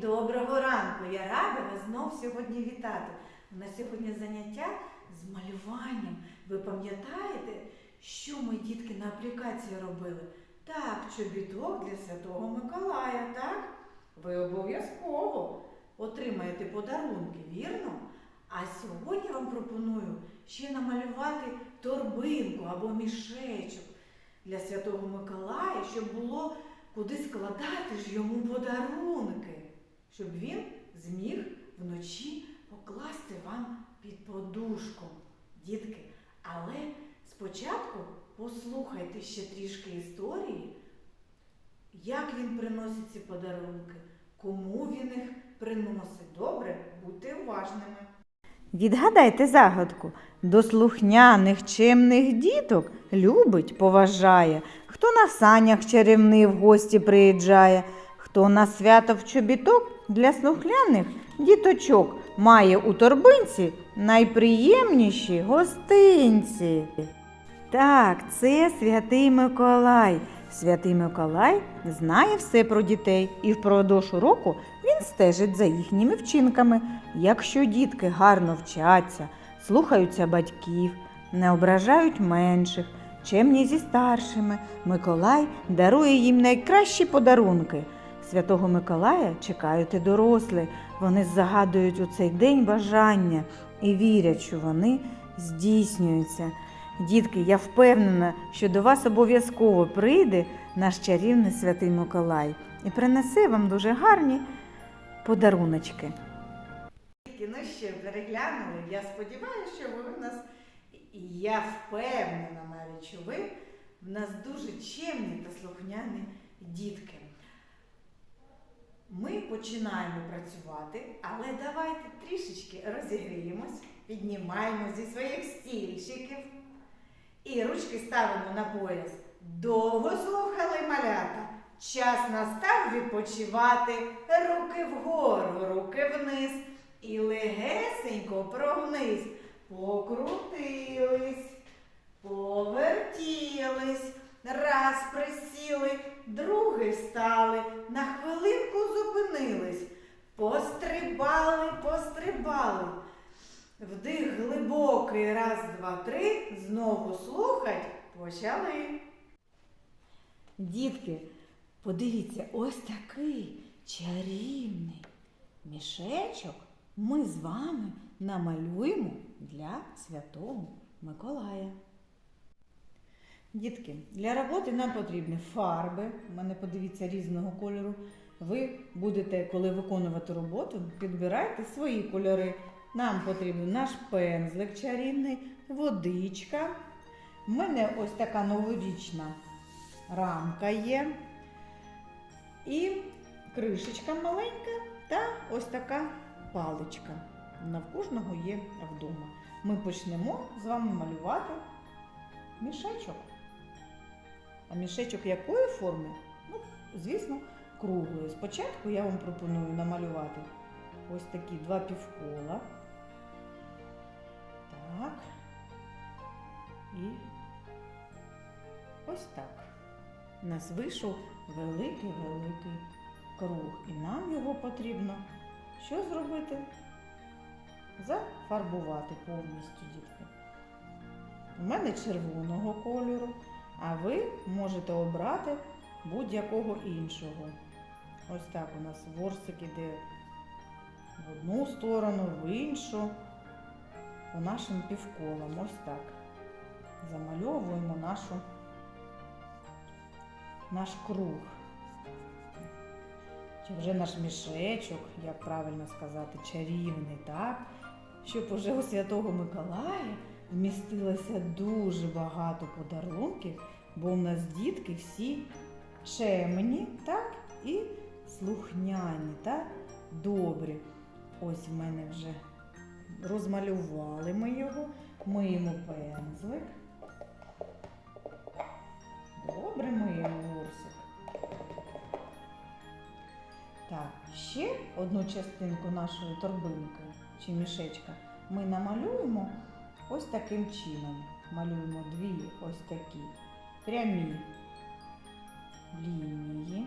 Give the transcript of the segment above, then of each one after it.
доброго ранку! Я рада вас знов сьогодні вітати. У нас сьогодні заняття з малюванням. Ви пам'ятаєте, що ми дітки на аплікації робили? Так, чобіток для Святого Миколая, так? Ви обов'язково отримаєте подарунки, вірно? А сьогодні вам пропоную ще намалювати торбинку або мішечок для Святого Миколая, щоб було куди складати ж йому подарунки, щоб він зміг вночі покласти вам під подушку, дітки. Але спочатку послухайте ще трішки історії, як він приносить ці подарунки, кому він їх приносить. Добре, будьте уважними. Відгадайте загадку. До слухняних чемних діток любить, поважає, хто на санях чарівний в гості приїжджає, хто на свято в чобіток для слухняних діточок має у торбинці найприємніші гостинці. Так, це святий Миколай. Святий Миколай знає все про дітей і впродовж року він стежить за їхніми вчинками. Якщо дітки гарно вчаться, слухаються батьків, не ображають менших, чемні зі старшими, Миколай дарує їм найкращі подарунки. Святого Миколая чекають і дорослі. Вони загадують у цей день бажання і вірять, що вони здійснюються. Дітки, я впевнена, що до вас обов'язково прийде наш чарівний святий Миколай і принесе вам дуже гарні подаруночки. Ну що, переглянули? Я сподіваюся, що ви в нас, я впевнена навіть, що ви в нас дуже чемні та слухняні дітки. Ми починаємо працювати, але давайте трішечки розігріємось, піднімаємо зі своїх стільчиків і ручки ставимо на пояс. Довго слухали малята. Час настав відпочивати. Руки вгору, руки вниз. І легесенько прогнись. Покрутились, повертілись, раз присіли, другий встали, на хвилинку зупинились. Пострибали, пострибали. Вдих глибокий, раз, два, три. Знову слухать почали. Дітки, подивіться, ось такий чарівний мішечок ми з вами намалюємо для Святого Миколая. Дітки, для роботи нам потрібні фарби. У мене подивіться різного кольору. Ви будете, коли виконувати роботу, підбирайте свої кольори. Нам потрібен наш пензлик чарівний, водичка. У мене ось така новорічна рамка є. І кришечка маленька та ось така паличка. В кожного є вдома. Ми почнемо з вами малювати мішечок. А мішечок якої форми? Ну, звісно, круглої. Спочатку я вам пропоную намалювати ось такі два півкола. Так. І ось так. У нас вийшов великий-великий круг. І нам його потрібно що зробити? Зафарбувати повністю, дітки. У мене червоного кольору, а ви можете обрати будь-якого іншого. Ось так у нас ворсик іде в одну сторону, в іншу, по нашим півколам. Ось так. Замальовуємо нашу, наш круг. Чи вже наш мішечок, як правильно сказати, чарівний, так? Щоб уже у Святого Миколая вмістилося дуже багато подарунків, бо у нас дітки всі чемні, так? І слухняні, так? Добрі. Ось в мене вже розмалювали ми його, миємо пензлик. Добре миємо ворсик. Так, ще одну частинку нашої торбинки чи мішечка ми намалюємо ось таким чином. Малюємо дві ось такі прямі лінії.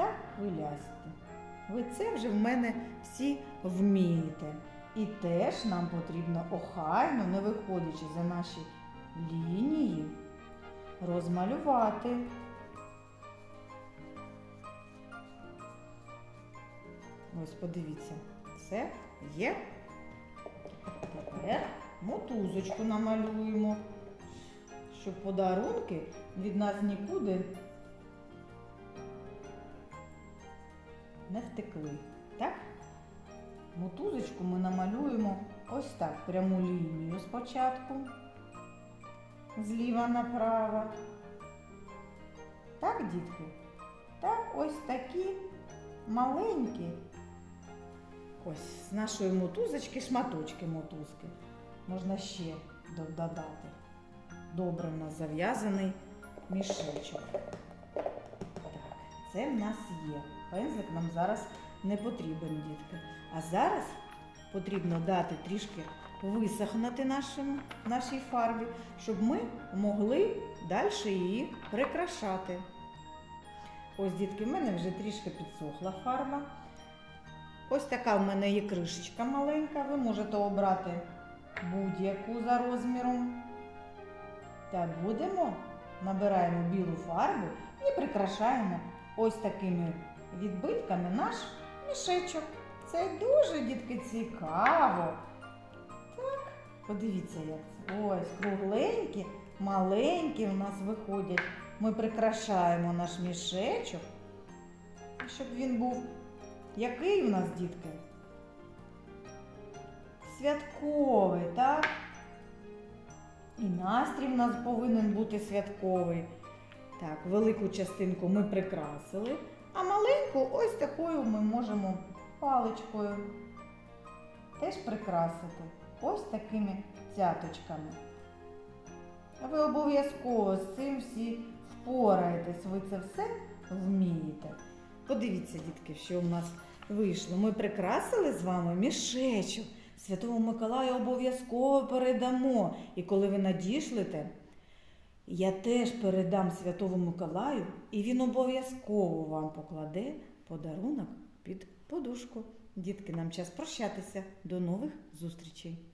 та хвилясті. Ви це вже в мене всі вмієте. І теж нам потрібно охайно, не виходячи за наші лінії, розмалювати. Ось подивіться, все є. Тепер мотузочку намалюємо, щоб подарунки від нас нікуди не втекли. Так? Мотузочку ми намалюємо ось так, пряму лінію спочатку, зліва направо. Так, дітки? Так, ось такі маленькі. Ось з нашої мотузочки шматочки мотузки. Можна ще додати. Добре в нас зав'язаний мішечок. Так, це в нас є. Пензлик нам зараз не потрібен, дітки. А зараз потрібно дати трішки висохнути нашому, нашій фарбі, щоб ми могли далі її прикрашати. Ось, дітки, в мене вже трішки підсохла фарба. Ось така в мене є кришечка маленька. Ви можете обрати будь-яку за розміром. Так, будемо, набираємо білу фарбу і прикрашаємо ось такими відбитками наш мішечок. Це дуже, дітки, цікаво. Так, подивіться, як це. Ось кругленькі, маленькі у нас виходять. Ми прикрашаємо наш мішечок, щоб він був який у нас, дітки? Святковий, так? І настрій в нас повинен бути святковий. Так, велику частинку ми прикрасили, а маленьку ось такою ми можемо паличкою теж прикрасити. Ось такими цяточками. Ви обов'язково з цим всі впораєтесь, ви це все вмієте. Подивіться, дітки, що в нас вийшло. Ми прикрасили з вами мішечок. Святому Миколаю обов'язково передамо. І коли ви надішлете, я теж передам Святому Миколаю, і він обов'язково вам покладе подарунок під подушку. Дітки, нам час прощатися. До нових зустрічей!